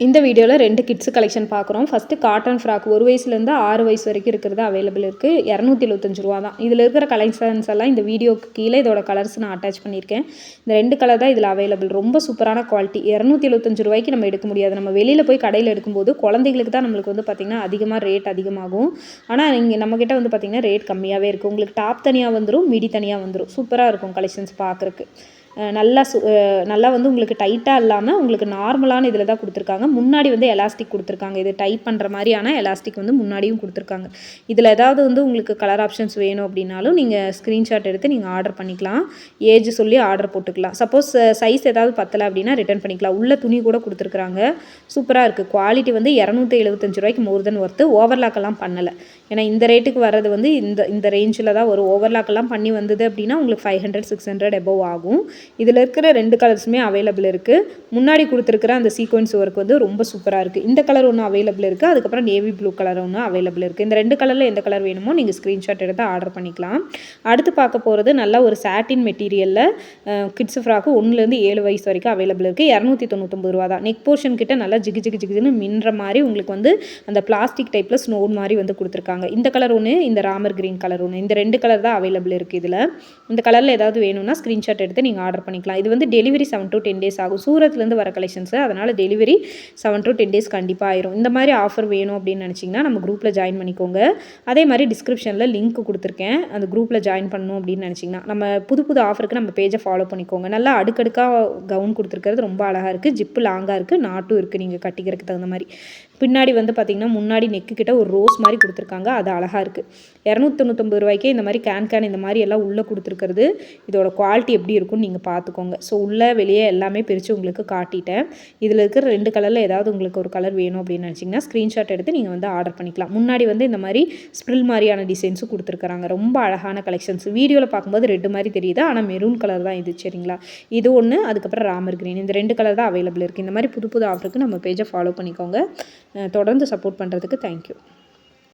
இந்த வீடியோவில் ரெண்டு கிட்ஸு கலெக்ஷன் பார்க்குறோம் ஃபஸ்ட்டு காட்டன் ஃப்ராக் ஒரு வயசுலேருந்து ஆறு வயசு வரைக்கும் இருக்கிறது அவைலபிள் இருக்குது இரநூத்தி எழுபத்தஞ்சு ரூபா தான். இதில் இருக்கிற கலெக்ஷன்ஸ் எல்லாம் இந்த வீடியோக்கு கீழே இதோட கலர்ஸ் நான் அட்டாச் பண்ணியிருக்கேன். இந்த ரெண்டு கலர் தான் இதில் அவைலபிள் ரொம்ப சூப்பரான குவாலிட்டி இரநூத்தி எழுபத்தஞ்சு ரூபாய்க்கு நம்ம எடுக்க முடியாது. நம்ம வெளியில் போய் கடையில் எடுக்கும்போது குழந்தைகளுக்கு தான் நம்மளுக்கு வந்து பார்த்திங்கன்னா அதிகமாக ரேட் அதிகமாகும். ஆனால் இங்கே நம்மக்கிட்ட வந்து பார்த்திங்கன்னா ரேட் கம்மியாகவே இருக்குது உங்களுக்கு டாப் தனியாக வந்துடும் மிடி தனியாக வந்துடும் சூப்பராக இருக்கும் கலெக்ஷன்ஸ் பார்க்குறக்கு நல்லா சு நல்லா வந்து உங்களுக்கு டைட்டாக இல்லாமல் உங்களுக்கு நார்மலான இதில் தான் கொடுத்துருக்காங்க. முன்னாடி வந்து எலாஸ்டிக் கொடுத்துருக்காங்க. இது டைப் பண்ணுற மாதிரியான எலாஸ்டிக் வந்து முன்னாடியும் கொடுத்துருக்காங்க. இதில் ஏதாவது வந்து உங்களுக்கு கலர் ஆப்ஷன்ஸ் வேணும் அப்படின்னாலும் நீங்கள் ஸ்க்ரீன்ஷாட் எடுத்து நீங்கள் ஆர்டர் பண்ணிக்கலாம். ஏஜ் சொல்லி ஆர்டர் போட்டுக்கலாம். சப்போஸ் சைஸ் ஏதாவது பத்தலை அப்படின்னா ரிட்டர்ன் பண்ணிக்கலாம். உள்ள துணி கூட கொடுத்துருக்குறாங்க. சூப்பராக இருக்குது குவாலிட்டி வந்து இரநூத்தி எழுபத்தஞ்சு ரூபாய்க்கு மோர் தென் ஒர்த்து ஓவர்லாக்கெல்லாம் பண்ணலை. ஏன்னா இந்த ரேட்டுக்கு வர்றது வந்து இந்த இந்த ரேஞ்சில் தான் ஒரு ஓவர்லாக்கெல்லாம் பண்ணி வந்தது அப்படின்னா உங்களுக்கு five hundred six hundred above ஆகும். இதில் இருக்கிற ரெண்டு கலர்ஸுமே அவைலபிள் இருக்குது முன்னாடி கொடுத்துருக்குற அந்த சீக்வன்ஸ் ஒர்க் வந்து ரொம்ப சூப்பராக இருக்குது இந்த கலர் ஒன்று அவைலபிள் இருக்குது அதுக்கப்புறம் நேவி ப்ளூ கலர் ஒன்று அவைலபிள் இருக்குது இந்த ரெண்டு கலரில் எந்த கலர் வேணுமோ நீங்கள் ஸ்க்ரீன்ஷாட் எடுத்து ஆர்டர் பண்ணிக்கலாம். அடுத்து பார்க்க போகிறது நல்லா ஒரு சாட்டின் மெட்டீரியலில் கிட்ஸ் ஃப்ராக்கு ஒன்றுலேருந்து ஏழு வயசு வரைக்கும் அவைலபிள் இருக்குது இரநூத்தி தொண்ணூத்தொம்பது ரூபா தான். நெக் போர்ஷன் கிட்ட நல்லா ஜிகு ஜிகு ஜிகுன்னு மின்ற மாதிரி உங்களுக்கு வந்து அந்த பிளாஸ்டிக் டைப்பில் ஸ்னோன் மாதிரி வந்து கொடுத்துருக்காங்க. இந்த கலர் ஒன்று இந்த ராமர் கிரீன் கலர் ஒன்று இந்த ரெண்டு கலர் தான் அவைலபிள் இருக்குது இதில். இந்த கலரில் ஏதாவது வேணும்னா ஸ்க்ரீன்ஷாட் எடுத்து நீங்கள் ஆர்டர் பண்ணிக்கலாம். இது வந்து delivery seven to ten days ஆகும். சூரத்லேருந்து வர கலெக்ஷன்ஸு அதனால் delivery seven to ten days கண்டிப்பாக ஆயிரும். இந்த மாதிரி ஆஃபர் வேணும் அப்படின்னு நினச்சிங்கன்னா நம்ம குரூப்பில் ஜாயின் பண்ணிக்கோங்க. அதே மாதிரி டிஸ்கிரிப்ஷனில் லிங்க் கொடுத்துருக்கேன். அந்த குரூப்பில் ஜாயின் பண்ணணும் அப்படின்னு நினச்சிங்கன்னா நம்ம புது புது ஆஃபருக்கு நம்ம பேஜை ஃபாலோ பண்ணிக்கோங்க. நல்லா அடுக்கடுக்காக கவுன் கொடுத்துருக்கிறது ரொம்ப அழகாக இருக்குது ஜிப்பு லாங்காக இருக்குது நாட்டும் இருக்குது நீங்கள் கட்டிக்கிறதுக்கு தகுந்த மாதிரி. பின்னாடி வந்து பார்த்திங்கன்னா முன்னாடி நெக்கு கிட்ட ஒரு ரோஸ் மாதிரி கொடுத்துருக்காங்க. அது அழகாக இருக்குது இரநூத்தி தொண்ணூத்தொம்பது ரூபாய்க்கே இந்த மாதிரி கேன் கேன் இந்த மாதிரி எல்லாம் உள்ளே கொடுத்துருக்கிறது. இதோட குவாலிட்டி எப்படி இருக்கும்னு நீங்கள் பார்த்துக்கோங்க ஸோ உள்ளே வெளியே எல்லாமே பிரித்து உங்களுக்கு காட்டிட்டேன். இதில் இருக்கிற ரெண்டு கலரில் ஏதாவது உங்களுக்கு ஒரு கலர் வேணும் அப்படின்னு நினச்சிங்கன்னா ஸ்க்ரீன்ஷாட் எடுத்து நீங்கள் வந்து ஆர்டர் பண்ணிக்கலாம். முன்னாடி வந்து இந்த மாதிரி ஸ்ப்ரில் மாதிரியான டிசைன்ஸும் கொடுத்துருக்குறாங்க. ரொம்ப அழகான கலெக்ஷன்ஸ் வீடியோவில் பார்க்கும்போது ரெட்டு மாதிரி தெரியுது. ஆனால் மெரூன் கலர் தான் இது சரிங்களா? இது ஒன்று அதுக்கப்புறம் ராமர் கிரீன் இந்த ரெண்டு கலர் தான் அவைலபிள் இருக்குது இந்த மாதிரி புது புது ஆஃபருக்கு நம்ம பேஜை ஃபாலோ பண்ணிக்கோங்க. தொடர்ந்து சப்போர்ட் பண்ணுறதுக்கு தேங்க்யூ